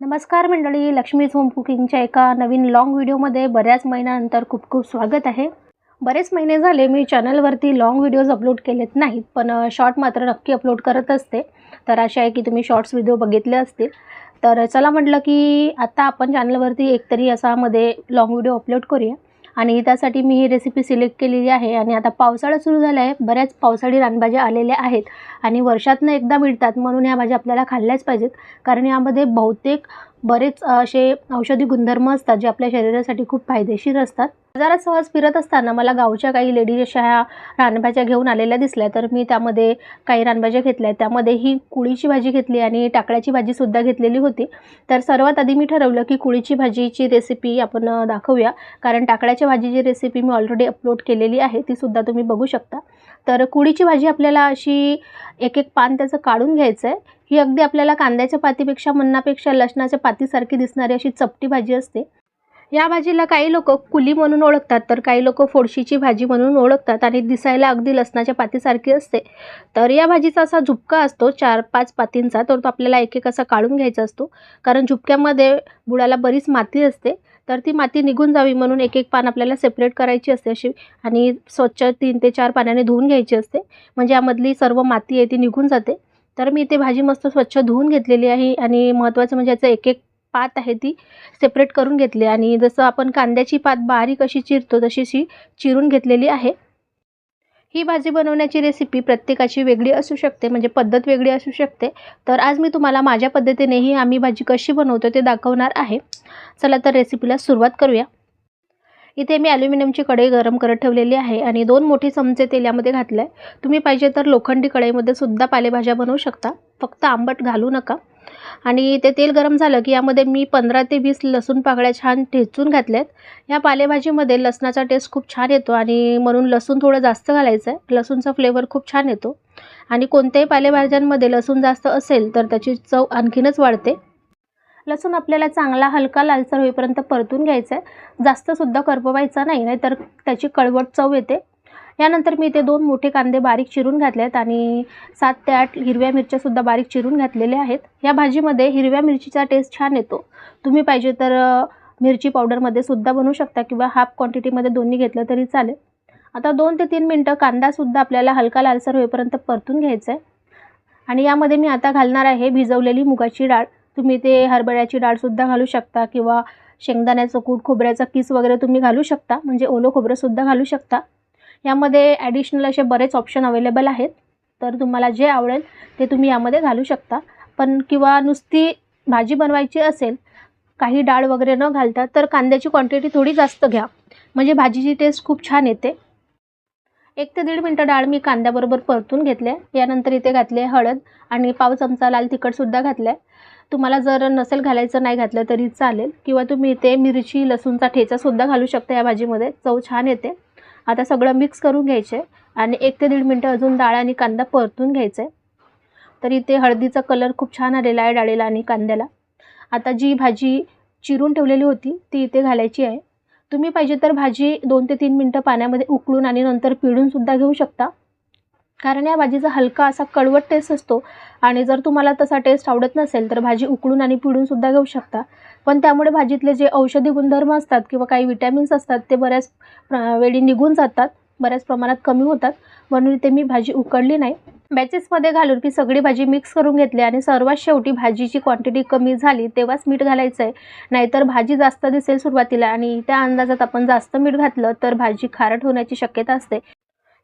नमस्कार मंडळी लक्ष्मीज होम कुकिंगच्या एका नवीन लाँग व्हिडिओमध्ये बऱ्याच महिन्यानंतर खूप खूप स्वागत आहे. बरेच महिने झाले मी चॅनलवरती लाँग व्हिडिओज अपलोड केलेत नाहीत पण शॉर्ट मात्र नक्की अपलोड करत असते. तर अशा आहे की तुम्ही शॉर्ट्स व्हिडिओ बघितले असतील. तर चला म्हटलं की आत्ता आपण चॅनलवरती एकतरी असामध्ये लाँग व्हिडिओ अपलोड करूया. आणि त्यासाठी मी ही रेसिपी सिलेक्ट केलेली आहे. आणि आता पावसाळा सुरू झाला आहे बऱ्याच पावसाळी रानभाज्या आलेल्या आहेत. आणि वर्षातनं एकदा मिळतात म्हणून ह्या भाज्या आपल्याला खाल्ल्याच पाहिजेत. कारण यामध्ये बहुतेक बरेच असे औषधी गुणधर्म असतात जे आपल्या शरीरासाठी खूप फायदेशीर असतात. बाजारात सहज फिरत असताना मला गावच्या काही लेडीज अशा ह्या रानभाज्या घेऊन आलेल्या दिसल्या. तर मी त्यामध्ये काही रानभाज्या घेतल्या. त्यामध्ये ही कुळीची भाजी घेतली आणि टाकळ्याची भाजीसुद्धा घेतलेली होती. तर सर्वात आधी मी ठरवलं की कुळीची भाजीची रेसिपी आपण दाखवूया. कारण टाकळ्याच्या भाजीची रेसिपी मी ऑलरेडी अपलोड केलेली आहे. तीसुद्धा तुम्ही बघू शकता. तर कुळीची भाजी आपल्याला अशी एक एक पान त्याचं काढून घ्यायचं आहे ही अगदी आपल्याला कांद्याच्या पातीपेक्षा मन्नापेक्षा लसणाच्या पातीसारखी दिसणारी अशी चपटी भाजी असते. या भाजीला काही लोक कुली म्हणून ओळखतात तर काही लोक फोडशीची भाजी म्हणून ओळखतात आणि दिसायला अगदी लसणाच्या पातीसारखी असते. तर या भाजीचा असा झुपका असतो चार पाच पातींचा तर तो आपल्याला एक एक असा काढून घ्यायचा असतो. कारण झुपक्यामध्ये बुडाला बरीच माती असते तर ती माती निघून जावी म्हणून एक एक पान आपल्याला सेपरेट करायची असते अशी आणि स्वच्छ तीन ते चार पाण्याने धुवून घ्यायची असते. म्हणजे यामधली सर्व माती आहे ती निघून जाते. तर मी इथे भाजी मस्त स्वच्छ धुवून घेतलेली आहे आणि महत्त्वाचं म्हणजे याचं एक एक पात आहे ती सेपरेट करून घेतली आणि जसं आपण कांद्याची पात बारीक अशी चिरतो तशीशी चिरून घेतलेली आहे. ही भाजी बनवण्याची रेसिपी प्रत्येकाची वेगळी असू शकते म्हणजे पद्धत वेगळी असू शकते. तर आज मी तुम्हाला माझ्या पद्धतीने ही आम्ही भाजी कशी बनवतो ते दाखवणार आहे. चला तर रेसिपीला सुरुवात करूया. इथे मी ॲल्युमिनियमची कढई गरम करत ठेवलेली आहे आणि दोन मोठे चमचे तेल यामध्ये घातलं आहे तुम्ही पाहिजे तर लोखंडी कढईमध्ये सुद्धा पालेभाज्या बनवू शकता. फक्त आंबट घालू नका. आणि ते तेल गरम झालं की यामध्ये मी पंधरा ते वीस लसूण पाकळ्या छान ठेचून घातल्यात. या पालेभाजीमध्ये लसणाचा टेस्ट खूप छान येतो आणि म्हणून लसूण थोडं जास्त घालायचं आहे. लसूणचा फ्लेवर खूप छान येतो. आणि कोणत्याही पालेभाज्यांमध्ये लसूण जास्त असेल तर त्याची चव आणखीनच वाढते. लसूण आपल्याला चांगला हलका लालसर होईपर्यंत परतून घ्यायचा आहे. जास्तसुद्धा करपवायचा नाही नाही तर त्याची कळवट चव येते. यानंतर मी इथे दोन मोठे कांदे बारीक चिरून घातले आहेत आणि सात ते आठ हिरव्या मिरच्यासुद्धा बारीक चिरून घातलेल्या आहेत. या भाजीमध्ये हिरव्या मिरचीचा टेस्ट छान येतो. तुम्ही पाहिजे तर मिरची पावडरमध्ये सुद्धा बनवू शकता किंवा हाफ क्वांटिटीमध्ये दोन्ही घेतलं तरी चालेल. आता दोन ते तीन मिनटं कांदासुद्धा आपल्याला हलका लालसर होईपर्यंत परतून घ्यायचा आहे आणि यामध्ये मी आता घालणार आहे भिजवलेली मुगाची डाळ. तुम्ही ते हरभऱ्याची डाळसुद्धा घालू शकता किंवा शेंगदाण्याचं कूट खोबऱ्याचा किस वगैरे तुम्ही घालू शकता. म्हणजे ओलं खोबरंसुद्धा घालू शकता. यामध्ये ॲडिशनल असे बरेच ऑप्शन अवेलेबल आहेत. तर तुम्हाला जे आवडेल ते तुम्ही यामध्ये घालू शकता. पण किंवा नुसती भाजी बनवायची असेल काही डाळ वगैरे न घालता तर कांद्याची क्वांटिटी थोडी जास्त घ्या. म्हणजे भाजीची टेस्ट खूप छान येते. एक ते दीड मिनटं डाळ मी कांद्याबरोबर परतून घेतले यानंतर इथे घातले हळद आणि पाव चमचा लाल तिखटसुद्धा घातलं आहे तुम्हाला जर नसेल घालायचं नाही घातलं तरी चालेल. किंवा तुम्ही इथे मिरची लसूणचा ठेचासुद्धा घालू शकता या भाजीमध्ये. चव छान येते. आता सगळं मिक्स करून घ्यायचे आहे आणि एक ते दीड मिनटं अजून डाळ आणि कांदा परतून घ्यायचं. आहे तर इथे हळदीचा कलर खूप छान आलेला आहे डाळीला आणि कांद्याला. आता जी भाजी चिरून ठेवलेली होती ती इथे घालायची आहे. तुम्ही पाहिजे तर भाजी दोन ते तीन मिनटं पाण्यामध्ये उकळून आणि नंतर पिळूनसुद्धा घेऊ शकता. कारण या भाजीचा हलका असा कडवट टेस्ट असतो. आणि जर तुम्हाला तसा टेस्ट आवडत नसेल तर भाजी उकळून आणि पिळूनसुद्धा घेऊ शकता. पण त्यामुळे भाजीतले जे औषधी गुणधर्म असतात किंवा काही विटॅमिन्स असतात ते बऱ्याच वेळी निघून जातात. बऱ्याच प्रमाणात कमी होतात. म्हणून इथे मी भाजी उकडली नाही. बॅचेसमध्ये घालून की सगळी भाजी मिक्स करून घेतली आणि सर्वात शेवटी भाजीची क्वांटिटी कमी झाली तेव्हाच मीठ घालायचं आहे नाहीतर भाजी जास्त दिसेल सुरुवातीला आणि त्या अंदाजात आपण जास्त मीठ घातलं तर भाजी खारट होण्याची शक्यता असते.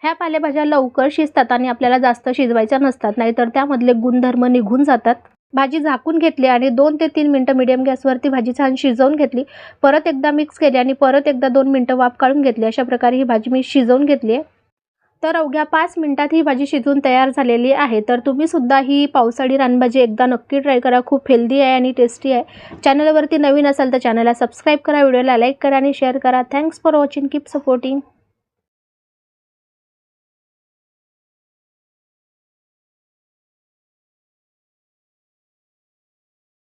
ह्या पालेभाज्या लवकर शिजतात आणि आपल्याला जास्त शिजवायच्या नसतात नाहीतर त्यामधले गुणधर्म निघून जातात. भाजी झाकून घेतली आणि दोन ते तीन मिनटं मिडियम गॅसवरती भाजी छान शिजवून घेतली. परत एकदा मिक्स केली आणि परत एकदा दोन मिनटं वाफ काढून घेतली. अशा प्रकारे ही भाजी मी शिजवून घेतली आहे. तर अवघ्या पाच मिनटात ही भाजी शिजून तयार झालेली आहे. तर तुम्हीसुद्धा ही पावसाळी रानभाजी एकदा नक्की ट्राय करा. खूप हेल्दी आहे आणि टेस्टी आहे. चॅनलवरती नवीन असाल तर चॅनलला सबस्क्राईब करा. व्हिडिओला लाईक करा आणि शेअर करा. Thanks for watching keep supporting